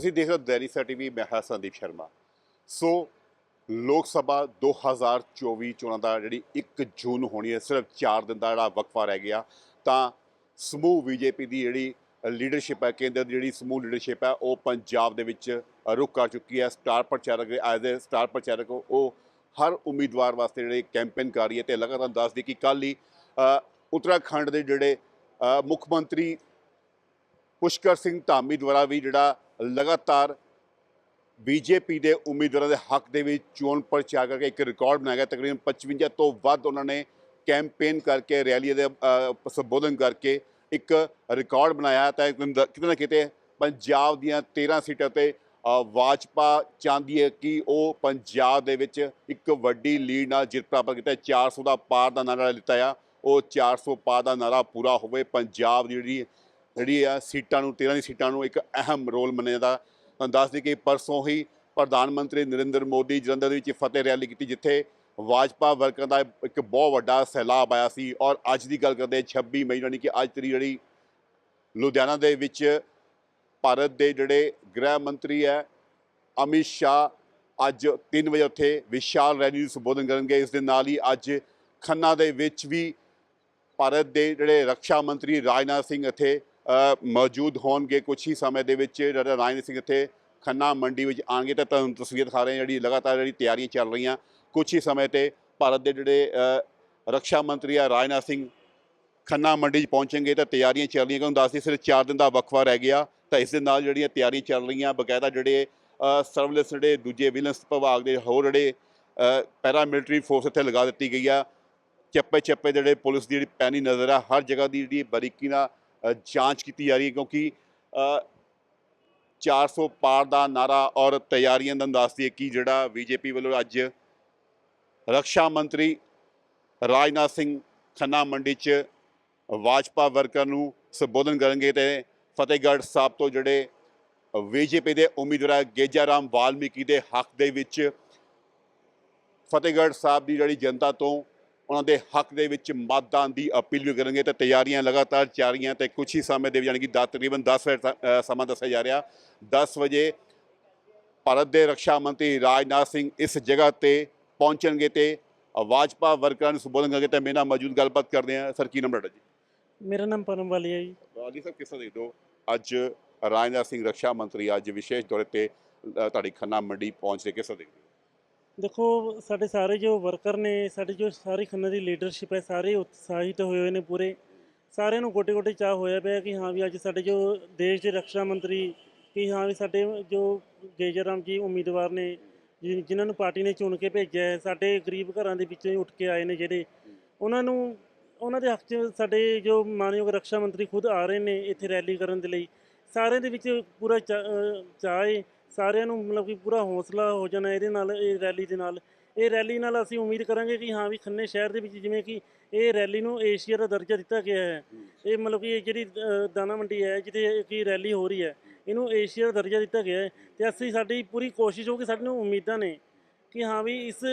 ਤੁਸੀਂ ਦੇਖ ਰਹੇ ਹੋ ਦੈਨਿਕ ਸਟੀਵੀ ਟੀਵੀ ਮੈਂ ਹਾਂ ਸੰਦੀਪ ਸ਼ਰਮਾ। ਸੋ ਲੋਕ ਸਭਾ 2024 ਚੋਣਾਂ ਦਾ ਜਿਹੜੀ 1 ਜੂਨ ਹੋਣੀ ਹੈ ਸਿਰਫ 4 ਦਿਨ ਦਾ ਜਿਹੜਾ ਵਕਫਾ ਰਹਿ ਗਿਆ ਤਾਂ ਸਮੂਹ ਬੀਜੇਪੀ ਦੀ ਜਿਹੜੀ ਲੀਡਰਸ਼ਿਪ ਹੈ ਕੇਂਦਰ ਦੀ ਜਿਹੜੀ ਸਮੂਹ ਲੀਡਰਸ਼ਿਪ ਹੈ ਉਹ ਪੰਜਾਬ ਦੇ ਵਿੱਚ ਰੁਕ ਕਰ ਚੁੱਕੀ ਹੈ। ਸਟਾਰ ਪ੍ਰਚਾਰਕ ਐਜ਼ ਅ ਸਟਾਰ ਪ੍ਰਚਾਰਕ ਉਹ ਹਰ ਉਮੀਦਵਾਰ ਵਾਸਤੇ ਜਿਹੜੇ ਕੈਂਪੇਨ ਕਰ ਰਹੀ ਹੈ ਤੇ ਲਗਾਤਾਰ ਦੱਸਦੀ ਕਿ ਕੱਲ੍ਹ ਹੀ ਅ, ਉੱਤਰਾਖੰਡ ਦੇ ਜਿਹੜੇ ਮੁੱਖ ਮੰਤਰੀ ਪੁਸ਼ਕਰ ਸਿੰਘ ਧਾਮੀ ਦੁਆਰਾ ਵੀ ਜਿਹੜਾ ਲਗਾਤਾਰ ਬੀਜੇਪੀ ਦੇ ਉਮੀਦਵਾਰਾਂ ਦੇ ਹੱਕ ਦੇ ਵਿੱਚ ਚੋਣ ਪ੍ਰਚਾਰ ਕਰਕੇ ਇੱਕ ਰਿਕਾਰਡ ਬਣਾਇਆ ਗਿਆ। ਤਕਰੀਬਨ 55 ਤੋਂ ਵੱਧ ਉਹਨਾਂ ਨੇ ਕੈਂਪੇਨ ਕਰਕੇ, ਰੈਲੀਆਂ ਦੇ ਸੰਬੋਧਨ ਕਰਕੇ ਇੱਕ ਰਿਕਾਰਡ ਬਣਾਇਆ। ਤਾਂ ਕਿਤੇ ਨਾ ਕਿਤੇ ਪੰਜਾਬ ਦੀਆਂ 13 ਸੀਟਾਂ ਤੇ ਵਾਜਪਾ ਚਾਹੁੰਦੀ ਹੈ ਕਿ ਉਹ ਪੰਜਾਬ ਦੇ ਵਿੱਚ ਇੱਕ ਵੱਡੀ ਲੀਡ ਨਾਲ ਜਿੱਤ ਪ੍ਰਾਪਤ ਕੀਤਾ। 400 ਦਾ ਪਾਰ ਦਾ ਨਾਰਾ ਲਿੱਤਾ ਆ। ਉਹ 400 ਪਾਰ ਦਾ ਨਾਰਾ ਪੂਰਾ ਹੋਵੇ। ਪੰਜਾਬ ਦੀ ਜਿਹੜੀ ਜਿਹੜੀ ਆ ਸੀਟਾਂ ਨੂੰ 13 ਦੀ ਸੀਟਾਂ ਨੂੰ ਇੱਕ ਅਹਿਮ ਰੋਲ ਮੰਨਿਆ ਜਾਂਦਾ। ਤੁਹਾਨੂੰ ਦੱਸ ਦਈਏ ਕਿ ਪਰਸੋਂ ਹੀ ਪ੍ਰਧਾਨ ਮੰਤਰੀ ਨਰਿੰਦਰ ਮੋਦੀ ਜਲੰਧਰ ਦੇ ਵਿੱਚ ਫਤਿਹ ਰੈਲੀ ਕੀਤੀ, ਜਿੱਥੇ ਭਾਜਪਾ ਵਰਕਰਾਂ ਦਾ ਇੱਕ ਬਹੁਤ ਵੱਡਾ ਸੈਲਾਬ ਆਇਆ ਸੀ। ਔਰ ਅੱਜ ਦੀ ਗੱਲ ਕਰਦੇ ਹਾਂ 26 ਮਈ, ਯਾਨੀ ਕਿ ਅੱਜ ਤਰੀ ਜਿਹੜੀ ਲੁਧਿਆਣਾ ਦੇ ਵਿੱਚ ਭਾਰਤ ਦੇ ਜਿਹੜੇ ਗ੍ਰਹਿ ਮੰਤਰੀ ਹੈ, ਅਮਿਤ ਸ਼ਾਹ ਅੱਜ 3 ਵਜੇ ਉੱਥੇ ਵਿਸ਼ਾਲ ਰੈਲੀ ਨੂੰ ਸੰਬੋਧਨ ਕਰਨਗੇ। ਇਸ ਦੇ ਨਾਲ ਹੀ ਅੱਜ ਖੰਨਾ ਦੇ ਵਿੱਚ ਵੀ ਭਾਰਤ ਦੇ ਜਿਹੜੇ ਰੱਖਿਆ ਮੰਤਰੀ ਰਾਜਨਾਥ ਸਿੰਘ ਇੱਥੇ ਮੌਜੂਦ ਹੋਣਗੇ ਕੁਝ ਹੀ ਸਮੇਂ ਦੇ ਵਿੱਚ ਜਿਹੜਾ ਰਾਜਨਾਥ ਸਿੰਘ ਇੱਥੇ ਖੰਨਾ ਮੰਡੀ ਵਿੱਚ ਆਣਗੇ ਤਾਂ ਤੁਹਾਨੂੰ ਤਸਵੀਰ ਦਿਖਾ ਰਹੇ ਹਾਂ ਜਿਹੜੀ ਲਗਾਤਾਰ ਜਿਹੜੀ ਤਿਆਰੀਆਂ ਚੱਲ ਰਹੀਆਂ। ਕੁਝ ਹੀ ਸਮੇਂ ਤੇ ਭਾਰਤ ਦੇ ਜਿਹੜੇ ਅ, ਰੱਖਿਆ ਮੰਤਰੀ ਆ ਰਾਜਨਾਥ ਸਿੰਘ ਖੰਨਾ ਮੰਡੀ 'ਚ ਪਹੁੰਚਣਗੇ ਤਾਂ ਤਿਆਰੀਆਂ ਚੱਲ ਰਹੀਆਂ। ਕਿਉਂਕਿ ਦੱਸਦੀ ਸਿਰਫ 4 ਦਿਨ ਦਾ ਵਕਫਾ ਰਹਿ ਗਿਆ। ਤਾਂ ਇਸ ਦੇ ਨਾਲ ਜਿਹੜੀਆਂ ਤਿਆਰੀਆਂ ਚੱਲ ਰਹੀਆਂ ਬਕਾਇਦਾ ਜਿਹੜੇ ਸਰਵਲੈਂਸ ਜਿਹੜੇ ਦੂਜੇ ਵਿਜੀਲੈਂਸ ਵਿਭਾਗ ਦੇ ਹੋਰ ਜਿਹੜੇ ਪੈਰਾ ਮਿਲਟਰੀ ਫੋਰਸ ਇੱਥੇ ਲਗਾ ਦਿੱਤੀ ਗਈ ਆ। ਚੱਪੇ ਚੱਪੇ ਜਿਹੜੇ ਪੁਲਿਸ ਦੀ ਜਿਹੜੀ ਪੈਣੀ ਨਜ਼ਰ ਆ ਹਰ ਜਗ੍ਹਾ ਦੀ ਜਿਹੜੀ ਬਰੀਕੀ ਨਾਲ ਜਾਂਚ ਕੀਤੀ ਜਾ ਰਹੀ ਹੈ ਕਿਉਂਕਿ ਅ, 400 ਪਾਰ ਦਾ ਨਾਰਾ ਔਰ ਤਿਆਰੀਆਂ ਦਾ ਦੱਸਦੀ ਹੈ ਕਿ ਜਿਹੜਾ ਬੀਜੇਪੀ ਵੱਲੋਂ ਅੱਜ ਰੱਖਿਆ ਮੰਤਰੀ ਰਾਜਨਾਥ ਸਿੰਘ ਖੰਨਾ ਮੰਡੀ 'ਚ ਵਾਜਪਾ ਵਰਕਰ ਨੂੰ ਸੰਬੋਧਨ ਕਰਨਗੇ ਤੇ ਫਤਿਹਗੜ੍ਹ ਸਾਹਿਬ ਤੋਂ ਜਿਹੜੇ ਬੀਜੇਪੀ ਦੇ ਉਮੀਦਵਾਰ ਗੇਜਾ ਰਾਮ ਵਾਲਮੀਕੀ ਦੇ ਹੱਕ ਦੇ ਵਿੱਚ ਫਤਿਹਗੜ੍ਹ ਸਾਹਿਬ ਦੀ ਜਿਹੜੀ ਜਨਤਾ ਤੋਂ ਉਹਨਾਂ ਦੇ ਹੱਕ ਦੇ ਵਿੱਚ ਮਤਦਾਨ ਦੀ ਅਪੀਲ ਵੀ ਕਰਨਗੇ ਤੇ ਤਿਆਰੀਆਂ ਲਗਾਤਾਰ ਜਾਰੀਆਂ ਤੇ ਕੁਝ ਹੀ ਸਮੇਂ ਦੇ ਵਿੱਚ ਯਾਨੀ ਕਿ ਦਸ ਤਕਰੀਬਨ 10 ਵਜੇ ਸਮਾਂ ਦੱਸਿਆ ਜਾ ਰਿਹਾ। 10 ਵਜੇ ਭਾਰਤ ਦੇ ਰੱਖਿਆ ਮੰਤਰੀ ਰਾਜਨਾਥ ਸਿੰਘ ਇਸ ਜਗ੍ਹਾ ਤੇ ਪਹੁੰਚਣਗੇ ਤੇ ਭਾਜਪਾ ਵਰਕਰਾਂ ਨੂੰ ਸੰਬੋਧਨ ਕਰਕੇ ਤੇ ਮੇਰੇ ਨਾਲ ਮੌਜੂਦ ਗੱਲਬਾਤ ਕਰਦੇ ਆ ਸਰ ਕੀ ਨੰਬਰ ਹੈ ਜੀ? ਮੇਰਾ ਨਾਮ ਪਰਮ ਵਾਲੀ ਹੈ ਜੀ ਰਾਜੀ ਸਾਹਿਬ ਕਿਸ ਹੋ? ਅੱਜ ਰਾਜਨਾਥ ਸਿੰਘ ਰੱਖਿਆ ਮੰਤਰੀ ਅੱਜ ਵਿਸ਼ੇਸ਼ ਦੌਰੇ ਤੇ ਤੁਹਾਡੀ ਖੰਨਾ ਮੰਡੀ ਪਹੁੰਚ ਰਹੇ ਕਿਸ ਦੇਖਦੇ ਦੇਖੋ, ਸਾਡੇ ਸਾਰੇ ਜੋ ਵਰਕਰ ਨੇ, ਸਾਡੀ ਜੋ ਸਾਰੀ ਖੰਨਾ ਦੀ ਲੀਡਰਸ਼ਿਪ ਹੈ, ਸਾਰੇ ਉਤਸ਼ਾਹਿਤ ਹੋਏ ਹੋਏ ਨੇ ਪੂਰੇ। ਸਾਰਿਆਂ ਨੂੰ ਗੋਟੇ ਗੋਟੇ ਚਾਹ ਹੋਇਆ ਪਿਆ ਕਿ ਹਾਂ ਵੀ ਅੱਜ ਸਾਡੇ ਜੋ ਦੇਸ਼ ਦੇ ਰੱਖਿਆ ਮੰਤਰੀ, ਕਿ ਹਾਂ ਵੀ ਸਾਡੇ ਜੋ ਗੇਜਰਾਮ ਜੀ ਉਮੀਦਵਾਰ ਨੇ, ਜਿ- ਜਿਨ੍ਹਾਂ ਨੂੰ ਪਾਰਟੀ ਨੇ ਚੁਣ ਕੇ ਭੇਜਿਆ ਹੈ, ਸਾਡੇ ਗਰੀਬ ਘਰਾਂ ਦੇ ਵਿੱਚੋਂ ਹੀ ਉੱਠ ਕੇ ਆਏ ਨੇ ਜਿਹੜੇ। ਉਹਨਾਂ ਨੂੰ, ਉਹਨਾਂ ਦੇ ਹੱਕ 'ਚ ਸਾਡੇ ਜੋ ਮਾਨਯੋਗ ਰੱਖਿਆ ਮੰਤਰੀ ਖੁਦ ਆ ਰਹੇ ਨੇ ਇੱਥੇ ਰੈਲੀ ਕਰਨ ਦੇ ਲਈ। ਸਾਰਿਆਂ ਦੇ ਵਿੱਚ ਪੂਰਾ ਚਾ- ਅਹ ਚਾਅ ਸਾਰਿਆਂ ਨੂੰ ਮਤਲਬ ਕਿ ਪੂਰਾ ਹੌਸਲਾ ਹੋ ਜਾਣਾ ਇਹਦੇ ਨਾਲ, ਇਹ ਰੈਲੀ ਦੇ ਨਾਲ। ਇਹ ਰੈਲੀ ਨਾਲ ਅਸੀਂ ਉਮੀਦ ਕਰਾਂਗੇ ਕਿ ਹਾਂ ਵੀ ਖੰਨੇ ਸ਼ਹਿਰ ਦੇ ਵਿੱਚ ਜਿਵੇਂ ਕਿ ਇਹ ਰੈਲੀ ਨੂੰ ਏਸ਼ੀਆ ਦਾ ਦਰਜਾ ਦਿੱਤਾ ਗਿਆ ਹੈ। ਇਹ ਮਤਲਬ ਕਿ ਇਹ ਜਿਹੜੀ ਦਾਣਾ ਮੰਡੀ ਹੈ, ਜਿੱਥੇ ਕਿ ਰੈਲੀ ਹੋ ਰਹੀ ਹੈ, ਇਹਨੂੰ ਏਸ਼ੀਆ ਦਾ ਦਰਜਾ ਦਿੱਤਾ ਗਿਆ ਹੈ। ਤੇ ਅਸੀਂ ਸਾਡੀ ਪੂਰੀ ਕੋਸ਼ਿਸ਼ ਹੋ ਕੇ ਸਾਡੇ ਨੂੰ ਉਮੀਦਾਂ ਨੇ ਕਿ ਹਾਂ ਵੀ ਇਸ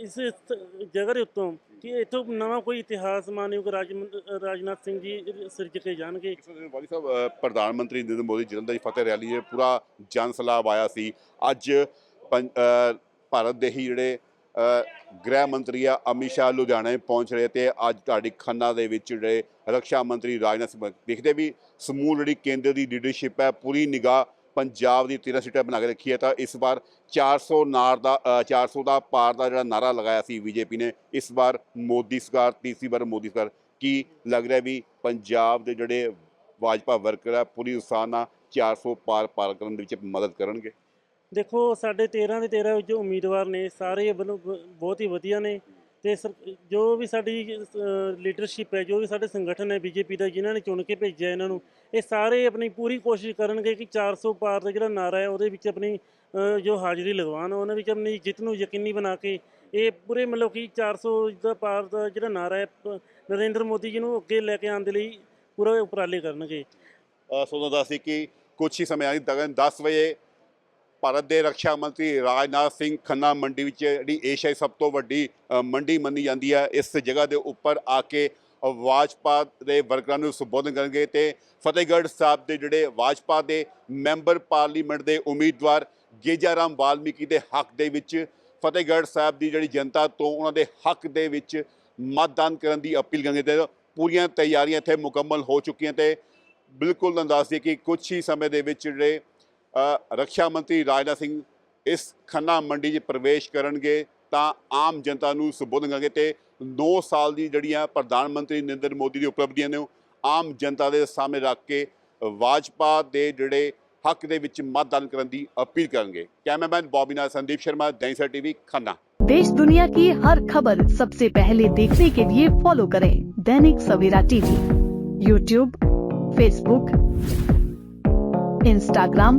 ਇਸ ਜਗ੍ਹਾ ਦੇ ਉੱਤੋਂ ਕਿ ਇੱਥੋਂ ਨਵਾਂ ਕੋਈ ਇਤਿਹਾਸ ਮਾਨਯੋਗ ਰਾਜ ਰਾਜਨਾਥ ਸਿੰਘ ਜੀ ਸਿਰਜ ਕੇ ਜਾਣਗੇ? ਇਸ ਵੇਲੇ ਵਾਲੀ ਸਾਹਿਬ ਪ੍ਰਧਾਨ ਮੰਤਰੀ ਨਰਿੰਦਰ ਮੋਦੀ ਜਲੰਧਰ ਦੀ ਫਤਿਹ ਰੈਲੀ ਇਹ ਪੂਰਾ ਜਨ ਸਲਾਬ ਆਇਆ ਸੀ। ਅੱਜ ਪੰ- ਭਾਰਤ ਦੇ ਹੀ ਜਿਹੜੇ ਗ੍ਰਹਿ ਮੰਤਰੀ ਆ, ਅਮਿਤ ਸ਼ਾਹ ਲੁਧਿਆਣੇ ਪਹੁੰਚ ਰਹੇ ਤੇ ਅੱਜ ਤੁਹਾਡੀ ਖੰਨਾ ਦੇ ਵਿੱਚ ਜਿਹੜੇ ਰੱਖਿਆ ਮੰਤਰੀ ਰਾਜਨਾਥ ਸਿੰਘ ਦੇਖਦੇ ਵੀ ਸਮੂਹ ਜਿਹੜੀ ਕੇਂਦਰ ਦੀ ਲੀਡਰਸ਼ਿਪ ਹੈ, ਪੂਰੀ ਨਿਗਾਹ ਪੰਜਾਬ ਦੀ 13 ਸੀਟਾਂ ਬਣਾ ਕੇ ਰੱਖੀ ਹੈ ਤਾਂ ਇਸ ਵਾਰ 400 ਨਾਰ ਦਾ ਅ, 400 ਦਾ ਪਾਰ ਦਾ ਜਿਹੜਾ ਨਾਰਾ ਲਗਾਇਆ ਸੀ ਬੀਜੇਪੀ ਨੇ ਇਸ ਵਾਰ ਮੋਦੀ ਸਰਕਾਰ ਤੀਸਰੀ ਵਾਰ ਮੋਦੀ ਸਰਕਾਰ ਕੀ ਲੱਗ ਰਿਹਾ ਵੀ ਪੰਜਾਬ ਦੇ ਜਿਹੜੇ ਭਾਜਪਾ ਵਰਕਰ ਆ ਪੂਰੀ ਉਤਸ਼ਾਹ ਨਾਲ 400 ਪਾਰ ਪਾਰ ਕਰਨ ਦੇ ਵਿੱਚ ਮਦਦ ਕਰਨਗੇ? ਦੇਖੋ ਸਾਡੇ 13 ਦੇ 13 ਜੋ ਉਮੀਦਵਾਰ ਨੇ ਸਾਰੇ ਵੱਲੋਂ ਬਹੁਤ ਹੀ ਵਧੀਆ ਨੇ। ਤੇ ਸਰ- ਜੋ ਵੀ ਸਾਡੀ ਲੀਡਰਸ਼ਿਪ ਹੈ ਜੋ ਵੀ ਸਾਡੇ ਸੰਗਠਨ ਹੈ ਬੀਜੇਪੀ ਦਾ ਜਿਨ੍ਹਾਂ ਨੇ ਚੁਣ ਕੇ ਭੇਜਿਆ ਇਹਨਾਂ ਨੂੰ ਇਹ ਸਾਰੇ ਆਪਣੀ ਪੂਰੀ ਕੋਸ਼ਿਸ਼ ਕਰਨਗੇ ਕਿ 400 ਪਾਰ ਦਾ ਜਿਹੜਾ ਨਾਰਾ ਹੈ ਉਹਦੇ ਵਿੱਚ ਆਪਣੀ ਜੋ ਹਾਜ਼ਰੀ ਲਗਵਾਉਣ ਉਹਨਾਂ ਵਿੱਚ ਆਪਣੀ ਜਿੱਤ ਨੂੰ ਯਕੀਨੀ ਬਣਾ ਕੇ ਇਹ ਪੂਰੇ ਮਤਲਬ ਕਿ 400 ਦਾ ਪਾਰ ਦਾ ਜਿਹੜਾ ਨਾਰਾ ਹੈ ਨਰਿੰਦਰ ਮੋਦੀ ਜੀ ਨੂੰ ਅੱਗੇ ਲੈ ਕੇ ਆਉਣ ਦੇ ਲਈ ਪੂਰਾ ਉਪਰਾਲੇ ਕਰਨਗੇ। ਅ, ਸੋ ਸੀ ਕਿ ਕੁਝ ਹੀ ਸਮੇਂ ਆਈ 10 ਵਜੇ ਭਾਰਤ ਦੇ ਰੱਖਿਆ ਮੰਤਰੀ ਰਾਜਨਾਥ ਸਿੰਘ ਖੰਨਾ ਮੰਡੀ ਵਿੱਚ ਜਿਹੜੀ ਏਸ਼ੀਆ ਦੀ ਸਭ ਤੋਂ ਵੱਡੀ ਮੰਡੀ ਮੰਨੀ ਜਾਂਦੀ ਹੈ, ਇਸ ਜਗ੍ਹਾ ਦੇ ਉੱਪਰ ਆ ਕੇ ਵਾਜਪਾ ਦੇ ਵਰਕਰਾਂ ਨੂੰ ਸੰਬੋਧਨ ਕਰਨਗੇ ਤੇ ਫਤਿਹਗੜ੍ਹ ਸਾਹਿਬ ਦੇ ਜਿਹੜੇ ਵਾਜਪਾ ਦੇ ਮੈਂਬਰ ਪਾਰਲੀਮੈਂਟ ਦੇ ਉਮੀਦਵਾਰ ਗੇਜਾਰਾਮ ਵਾਲਮੀਕੀ ਦੇ ਹੱਕ ਦੇ ਵਿੱਚ ਫਤਿਹਗੜ੍ਹ ਸਾਹਿਬ ਦੀ ਜਿਹੜੀ ਜਨਤਾ ਤੋਂ ਉਹਨਾਂ ਦੇ ਹੱਕ ਦੇ ਵਿੱਚ ਮਤਦਾਨ ਕਰਨ ਦੀ ਅਪੀਲ ਕਰਨਗੇ ਤੇ ਪੂਰੀਆਂ ਤਿਆਰੀਆਂ ਇੱਥੇ ਮੁਕੰਮਲ ਹੋ ਚੁੱਕੀਆਂ ਤੇ ਬਿਲਕੁਲ ਤੁਹਾਨੂੰ ਦੱਸ ਦਈਏ ਕਿ ਕੁਝ ਹੀ ਸਮੇਂ ਦੇ ਵਿੱਚ ਜਿਹੜੇ ਰੱਖਿਆ ਮੰਤਰੀ ਰਾਜਨਾਥ ਸਿੰਘ ਇਸ ਖੰਨਾ ਮੰਡੀ 'ਚ ਪ੍ਰਵੇਸ਼ ਕਰਨਗੇ ਤਾਂ ਆਮ ਜਨਤਾ ਨੂੰ ਸੰਬੋਧਨਗੇ ਤੇ 9 ਸਾਲ ਦੀ ਜਿਹੜੀਆਂ ਪ੍ਰਧਾਨ ਮੰਤਰੀ ਨਰਿੰਦਰ ਮੋਦੀ ਦੀ ਉਪਲਬਧੀਆਂ ਨੇ ਆਮ ਜਨਤਾ ਦੇ ਸਾਹਮਣੇ ਰੱਖ ਕੇ ਵਾਜਪਾ ਦੇ ਜਿਹੜੇ ਹੱਕ ਦੇ ਵਿੱਚ ਮਤਦਾਨ ਕਰਨ ਦੀ ਅਪੀਲ ਕਰਨਗੇ। ਕੈਮਰਾਮੈਨ ਬੌਬੀ ਨਾਲ ਸੰਦੀਪ ਸ਼ਰਮਾ ਦੈਂਸਰ ਟੀਵੀ, ਖੰਨਾ। देश दुनिया ਹਰ ਖ਼ਬਰ खबर सबसे पहले देखने के लिए फॉलो करें Dainik Savera TV YouTube Facebook Instagram